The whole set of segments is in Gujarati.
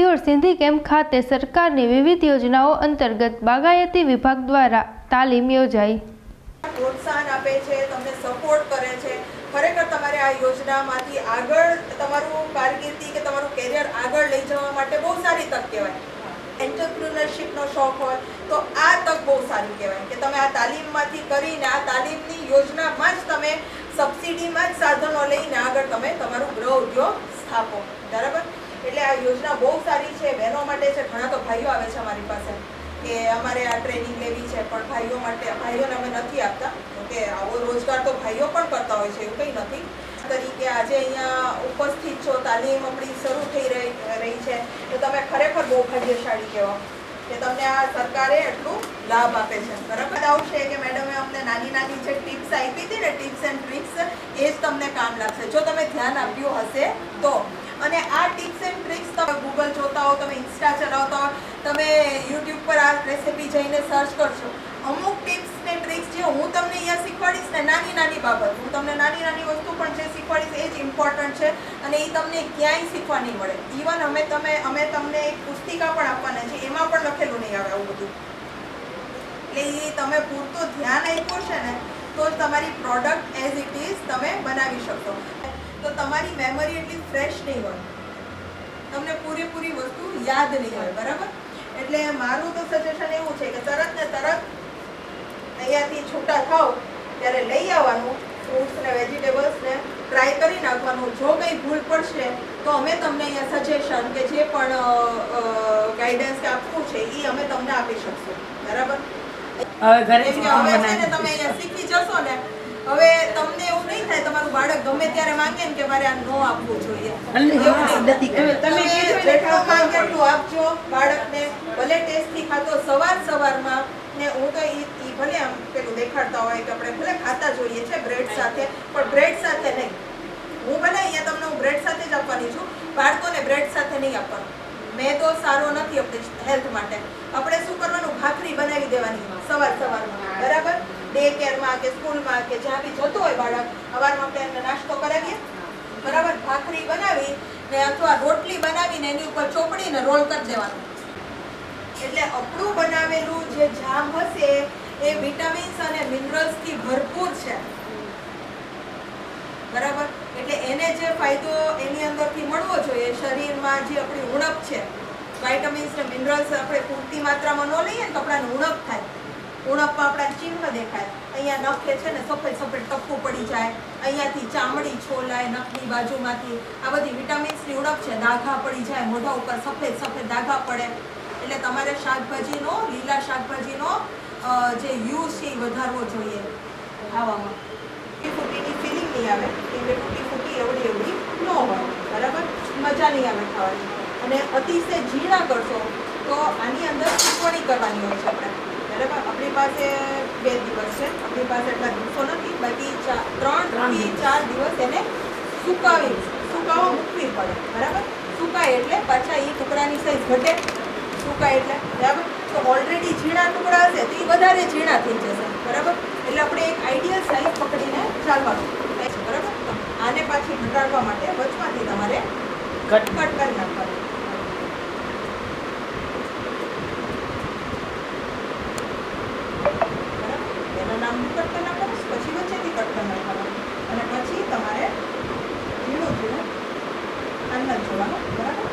સિયોર સિંધી કેમ્પ ખાતે સરકારની વિવિધ યોજનાઓ અંતર્ગત બાગાયતી વિભાગ દ્વારા તાલીમ યોજાઈ. પ્રોત્સાહન આપે છે, તમને સપોર્ટ કરે છે. ખરેખર તમારે આ યોજનામાંથી આગળ તમારું કારકિર્દી કે તમારું કેરિયર આગળ લઈ જવા માટે બહુ સારી તક કહેવાય. એન્ટરપ્રિનરશિપનો શોખ હોય તો આ તક બહુ સારી કહેવાય કે તમે આ તાલીમમાંથી કરીને આ તાલીમની યોજનામાં જ તમે સબસિડીમાં જ સાધનો લઈને આગળ તમે તમારું ગૃહ ઉદ્યોગ સ્થાપો. બરાબર? એટલે આ યોજના બહુ સારી છે, બહેનો માટે છે, ઘણા તો ભાઈઓ આવે છે અમારી પાસે, કે અમારે આ ટ્રેનિંગ લેવી છે, પણ ભાઈઓ માટે, ભાઈઓને અમે નથી આપતા કે આવો રોજગાર તો ભાઈઓ પણ કરતા હોય છે, એવું કંઈ નથી. તરીકે આજે અહીંયા ઉપસ્થિત છો, તાલીમ આપણી શરૂ થઈ રહી છે, તો તમે ખરેખર બહુ ભાગ્યશાળી કહેવા કે તમને આ સરકારે એટલું લાભ આપે છે, બરાબર? આવશે કે મેડમે અમને નાની નાની જે ટિપ્સ આપી હતી ને ટિપ્સ એન્ડ ટ્રિક્સ એ જ તમને કામ લાગશે. જો તમે ધ્યાન આપ્યું હશે, તો અને આ ટિપ્સ એન્ડ ટ્રિક્સ તમે ગૂગલ જોતા હો, તમે ઇન્સ્ટા ચલાવતા હો, તમે યુટ્યુબ પર આ રેસિપી જઈને સર્ચ કરશો. અમુક ટિપ્સ ને ટ્રિક્સ જે હું તમને અહીંયા શીખવાડીશ ને નાની નાની બાબત, હું તમને નાની નાની વસ્તુ પણ જે શીખવાડીશ એ જ ઇમ્પોર્ટન્ટ છે અને એ તમને ક્યાંય શીખવા નહીં મળે. ઇવન અમે તમે, અમે તમને એક પુસ્તિકા પણ આપવાના છે, એમાં પણ લખેલું નહીં આવે આવું બધું. એટલે એ તમે પૂરતું ધ્યાન આપ્યું છે ને, તો જ તમારી પ્રોડક્ટ એઝ ઇટ ઇઝ તમે બનાવી શકશો. તો તમારી મેમરી એટલી ફ્રેશ નહીં હોય. તમને પૂરેપૂરી વસ્તુ યાદ નહીં હોય બરાબર? એટલે મારું તો સજેશન એવું છે કે તરત ને તરત અહીંયાથી છૂટા થાવ ત્યારે લઈ આવવાનું ફ્રૂટ્સ ને વેજીટેબલ્સ ને ટ્રાય કરી નાખવાનું. જો કંઈ ભૂલ પડશે તો અમે તમને અહીંયા સજેશન કે જે પણ ગાઈડન્સ આપવું છે એ અમે તમને આપી શકશું. બરાબર? હવે ઘરે તમે અહીંયા શીખી જશો ને હવે તમને એવું નહીં થાય તમારું બાળક ગમે ત્યારે માંગે ને કે મારે આ નો આપવું જોઈએ. તમે જેટલું એટલું આપજો બાળકને. ભલે ટેસ્ટથી ખાતો સવાર સવારમાં ને હું તો ઈ ઈ ભલે આમ પેલું દેખાડતા હોય કે આપણે ભલે ખાતા જોઈએ છે બ્રેડ સાથે પણ બ્રેડ સાથે નહીં. હું ભલે અહીંયા તમને હું બ્રેડ સાથે જ આપવાની છું. બાળકોને બ્રેડ સાથે નહીં આપવાનું. મેદો સારો નથી આપણે હેલ્થ માટે. આપણે શું કરવાનું? ભાખરી બનાવી દેવાની સવાર સવારમાં. બરાબર? ડે કેરમાં કે સ્કૂલમાં કે જ્યાં બી જતો હોય બાળક, સવારમાં આપણે એને નાસ્તો કરાવીએ. બરાબર? ભાખરી બનાવી ને અથવા રોટલી બનાવીને એની ઉપર ચોપડીને રોલ કરી દેવાનું. એટલે અપડું બનાવેલું જે જામ હશે એ વિટામિન્સ અને મિનરલ્સથી ભરપૂર છે. બરાબર? એટલે એને જે ફાયદો એની અંદરથી મળવો જોઈએ શરીરમાં જે આપણી ઉણપ છે, વાઇટામિન્સ ને મિનરલ્સ આપણે પૂરતી માત્રામાં ન લઈએ ને તો આપણાને ઉણપ થાય. ઉણપમાં આપણા ચિહ્ન દેખાય. અહીંયા નખે છે ને સફેદ સફેદ ટપકું પડી જાય. અહીંયાથી ચામડી છોલાય નખની બાજુમાંથી. આ બધી વિટામિન્સની ઉણપ છે દાઘા પડી જાય, મોઢા ઉપર સફેદ સફેદ દાઘા પડે. એટલે તમારે શાકભાજીનો, લીલા શાકભાજીનો જે યુઝ છે એ વધારવો જોઈએ ખાવામાં. ફૂટીની ફિલિંગ નહીં આવે. એટલે ફૂટી ફૂટી એવડી એવડી ન હોય. બરાબર? મજા નહીં આવે ખાવાની. અને અતિશય ઝીણા કરશો તો આની અંદર ચૂકવણી કરવાની હોય છે આપણે. બરાબર આપણી પાસે બે દિવસ છે. આપણી પાસે એટલા દિવસો નથી બાકી ત્રણથી ચાર દિવસ એને સુકાવી સુકાવા મૂકવી પડે. બરાબર? સુકાય એટલે પાછા એ ટુકડાની સાઈઝ ઘટે. સુકાય એટલે. બરાબર? તો ઓલરેડી ઝીણા ટુકડા હશે તો એ વધારે ઝીણા થઈ જશે. બરાબર? એટલે આપણે એક આઈડિયલ સાઈઝ પકડીને ચાલવાનું. બરાબર? આને પાછી ઘટાડવા માટે વચમાંથી તમારે કટ કટ કરી નાખવાનું. નામ કટ નાખવાનું પછી વચ્ચેથી કટ કરી. નાખવાનું અને પછી તમારે ઝીણું ઝીણું અંદર જોવાનું, બરાબર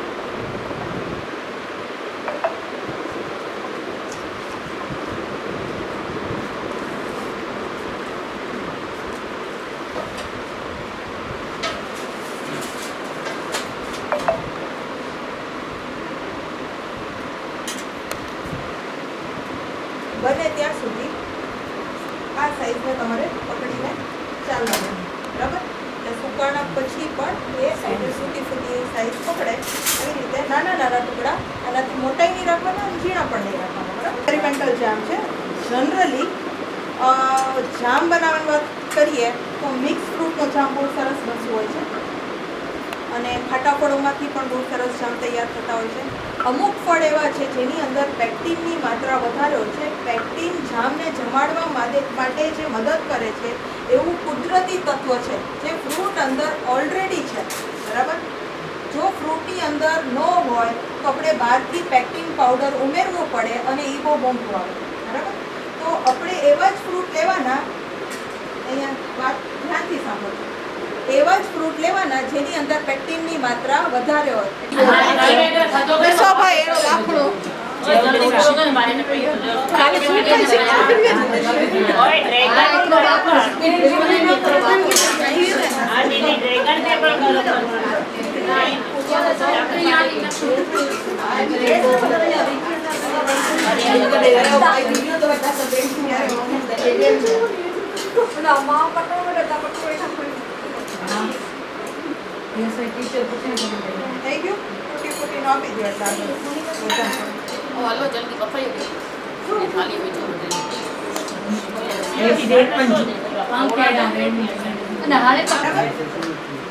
બને ત્યાં સુધી આ સાઈઝને તમારે પકડીને ચાલવાનું બરાબર એટલે સુકાણા પછી પણ એ સાઈઝ સૂકી સૂકી સાઈઝ પકડે એવી રીતે નાના નાના ટુકડા આનાથી મોટાઈ નહીં રાખવાના અને ઝીણા પણ નહીં રાખવાના બરાબર જામ છે. જનરલી જામ બનાવવાની વાત કરીએ તો મિક્સ ફ્રૂટનો જામ બહુ સરસ બનતું હોય છે. અને ખાટા ફળોમાંથી પણ બહુ સરસ જામ તૈયાર થતા હોય છે. અમુક ફળ એવા છે જેની અંદર પેક્ટિનની માત્રા વધારે હોય છે. પેક્ટિન જામને જમાડવા માટે જે મદદ કરે છે એવું કુદરતી તત્વ છે જે ફ્રૂટ અંદર ઓલરેડી છે. બરાબર? જો ફ્રૂટની અંદર ન હોય તો આપણે બહારથી પેકિંગ પાવડર ઉમેરવો પડે અને એ બહુ મોંઘું આવે. બરાબર? તો આપણે એવા જ ફ્રૂટ લેવાના અહીંયા વાત ધ્યાનથી સાંભળજો. એવા જ ફ્રૂટ લેવાના જેની અંદર પેક્ટિનની માત્રા વધારે હોય. એનો દાખલો ખાલી ફ્રૂટ ખાઈ થઈ ગયું ફૂટી ફૂટી નો આપી દો એટલે આગળ હાલો જલ્દી બફાઈ ગઈ ખાલી હોય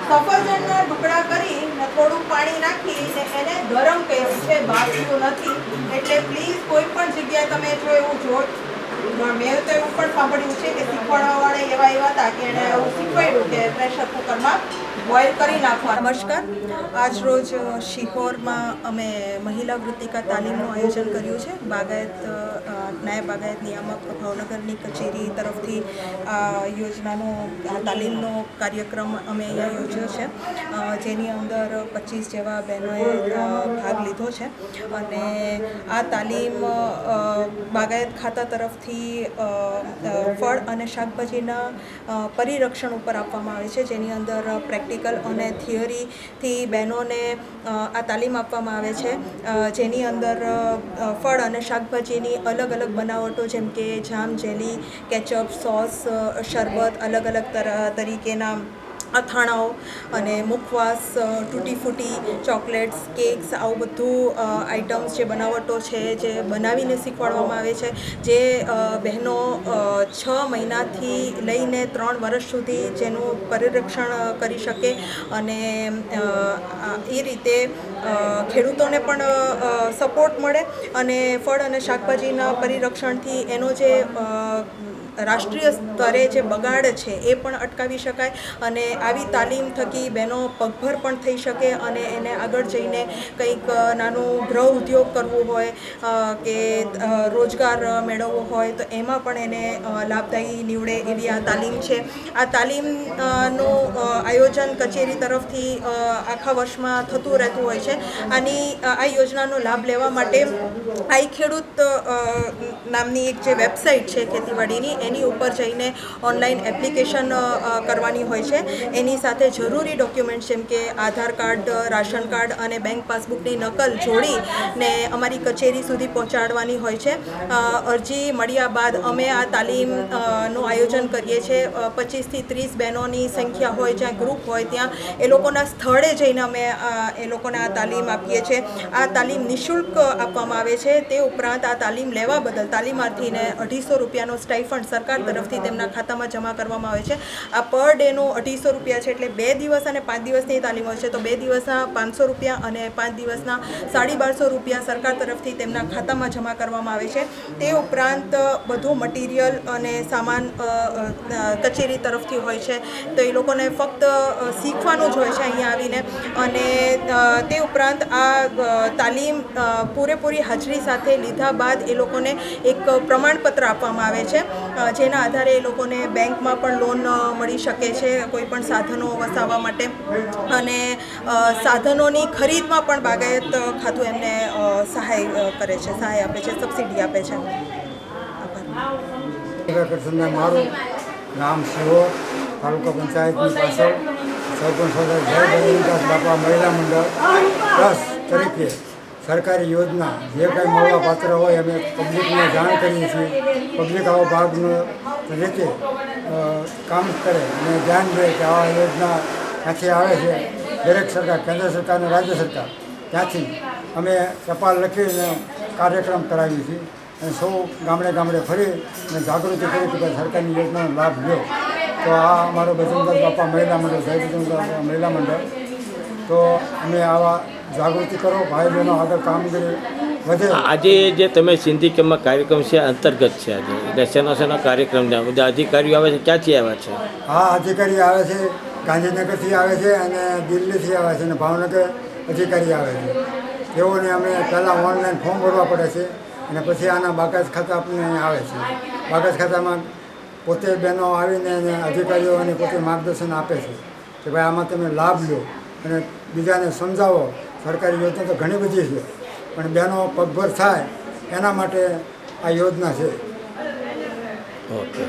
સફરજનના ટુકડા કરી ને થોડું પાણી નાખીને એને ગરમ કર્યું છે, બાફ્યું નથી. એટલે પ્લીઝ કોઈ પણ જગ્યાએ તમે જો એવું જો મેં તો એવું પણ સાંભળ્યું છે કે શીખવાડવાવાળા એવા એવા હતા કે એણે એવું શીખવાડ્યું કે પ્રેશર કુકરમાં બોઇલ કરી નાખવા. નમસ્કાર. આજ રોજ શિહોરમાં અમે મહિલા વૃત્તિકા તાલીમનું આયોજન કર્યું છે. બાગાયત નાયબ બાગાયત નિયામક ભાવનગરની કચેરી તરફથી આ યોજનાનો તાલીમનો કાર્યક્રમ અમે અહીંયા યોજ્યો છે. જેની અંદર પચીસ જેવા બહેનોએ ભાગ લીધો છે. અને આ તાલીમ બાગાયત ખાતા તરફથી ફળ અને શાકભાજીના પરિરક્ષણ ઉપર આપવામાં આવે છે. જેની અંદર પ્રેક્ટિકલ અને થિયરીથી બહેનોને આ તાલીમ આપવામાં આવે છે. જેની અંદર ફળ અને શાકભાજીની અલગ અલગ બનાવટો જેમ કે જામ, જેલી, કેચઅપ, સોસ શરબત અલગ અલગ તર, તરીકેના અથાણાઓ અને મુખવાસ તૂટી ફૂટી ચોકલેટ્સ, કેક્સ, આવું બધું આઇટમ્સ જે બનાવટો છે, જે બનાવીને શીખવાડવામાં આવે છે, જે બહેનો છ મહિનાથી લઈને ત્રણ વર્ષ સુધી જેનું પરિરક્ષણ કરી શકે અને એ રીતે ખેડૂતોને પણ સપોર્ટ મળે અને ફળ અને શાકભાજીના પરિરક્ષણથી એનો જે રાષ્ટ્રીય સ્તરે જે બગાડ છે એ પણ અટકાવી શકાય અને આવી તાલીમ થકી બહેનો પગભર પણ થઈ શકે અને એને આગળ જઈને કંઈક નાનું ગૃહ ઉદ્યોગ કરવું હોય કે રોજગાર મેળવવો હોય, તો એમાં પણ એને લાભદાયી નીવડે એવી આ તાલીમ છે. આ તાલીમનું આયોજન કચેરી તરફથી આખા વર્ષમાં થતું રહેતું હોય છે. આની આ યોજનાનો લાભ લેવા માટે આઈ ખેડૂત નામની એક જે વેબસાઇટ છે ખેતીવાડીની, એની ઉપર જઈને ઓનલાઈન એપ્લિકેશન કરવાની હોય છે. એની સાથે જરૂરી ડોક્યુમેન્ટ જેમ કે આધાર કાર્ડ, રાશન કાર્ડ અને બેંક પાસબુકની નકલ જોડીને અમારી કચેરી સુધી પહોંચાડવાની હોય છે. અરજી મળ્યા બાદ અમે આ તાલીમનું આયોજન કરીએ છીએ. પચીસથી ત્રીસ બહેનોની સંખ્યા હોય, જ્યાં ગ્રુપ હોય, ત્યાં એ લોકોના સ્થળે જઈને અમે એ લોકોને આ તાલીમ આપીએ છીએ. આ તાલીમ નિઃશુલ્ક આપવામાં આવે છે. તે ઉપરાંત આ તાલીમ લેવા બદલ તાલીમાર્થીને અઢીસો રૂપિયાનો સ્ટાઇફંડ સરકાર તરફથી તેમના ખાતામાં જમા કરવામાં આવે છે. આ પર ડેનું અઢીસો રૂપિયા છે એટલે બે દિવસ અને પાંચ દિવસની તાલીમ હોય છે તો બે દિવસના પાંચસો રૂપિયા અને પાંચ દિવસના સાડી બારસો રૂપિયા સરકાર તરફથી તેમના ખાતામાં જમા કરવામાં આવે છે. તે ઉપરાંત બધું મટીરિયલ અને સામાન કચેરી તરફથી હોય છે. તો એ લોકોને ફક્ત શીખવાનું જ હોય છે અહીંયા આવીને. અને તે ઉપરાંત આ તાલીમ પૂરેપૂરી હાજરી સાથે લીધા બાદ એ લોકોને એક પ્રમાણપત્ર આપવામાં આવે છે જેના આધારે એ લોકોને બેંકમાં પણ લોન મળી શકે છે, કોઈ પણ સાધનો વસાવવા માટે. અને સાધનોની ખરીદમાં પણ બાગાયત ખાતું એમને સહાય કરે છે, સહાય આપે છે, સબસિડી આપે છે. મારું નામ શિવો, તાલુકા પંચાયતની પાછળ સરપંચ સદસ્ય જય બાપા મહિલા મંડળ. પ્લસ તરીકે સરકારી યોજના, જે કાંઈ મળવા પાત્ર હોય અમે પબ્લિકને જાણ કરીએ છીએ. પબ્લિક આવો ભાગનો રીતે કામ કરે અને ધ્યાન દે કે આ યોજના ક્યાંથી આવે છે. દરેક સરકાર, કેન્દ્ર સરકાર અને રાજ્ય સરકાર, ત્યાંથી અમે ટપાલ લખીને કાર્યક્રમ કરાવીએ છીએ અને સૌ ગામડે ગામડે ફરી અને જાગૃતિ કરી કે સરકારની યોજનાનો લાભ લ્યો. તો આ અમારો બજરંગદાસ બાપા મહિલા મંડળ સાહેબ મહિલા મંડળ તો અમે આવા જાગૃતિ કરો ભાઈ બહેનો આગળ કામગીરી વધે. આજે જે તમે સિંધી કેમ્પમાં કાર્યક્રમ છે અંતર્ગત છે આજે. એટલે શેનો શેનો કાર્યક્રમ છે? બધા અધિકારીઓ આવે છે ક્યાંથી આવ્યા છે? આ અધિકારી આવે છે ગાંધીનગરથી આવે છે અને દિલ્હીથી આવે છે અને ભાવનગર અધિકારી આવે છે. તેઓને અમે પહેલાં ઓનલાઈન ફોર્મ ભરવા પડે છે અને પછી આના બાકાત ખાતા આપણને આવે છે. બાકાત ખાતામાં પોતે બહેનો આવીને એને અધિકારીઓને પોતે માર્ગદર્શન આપે છે કે ભાઈ આમાં તમે લાભ લો. અને બીજાને સમજાવો, સરકારી યોજના તો ઘણી બધી છે, પણ બહેનો પગભર થાય, એના માટે આ યોજના છે. ઓકે.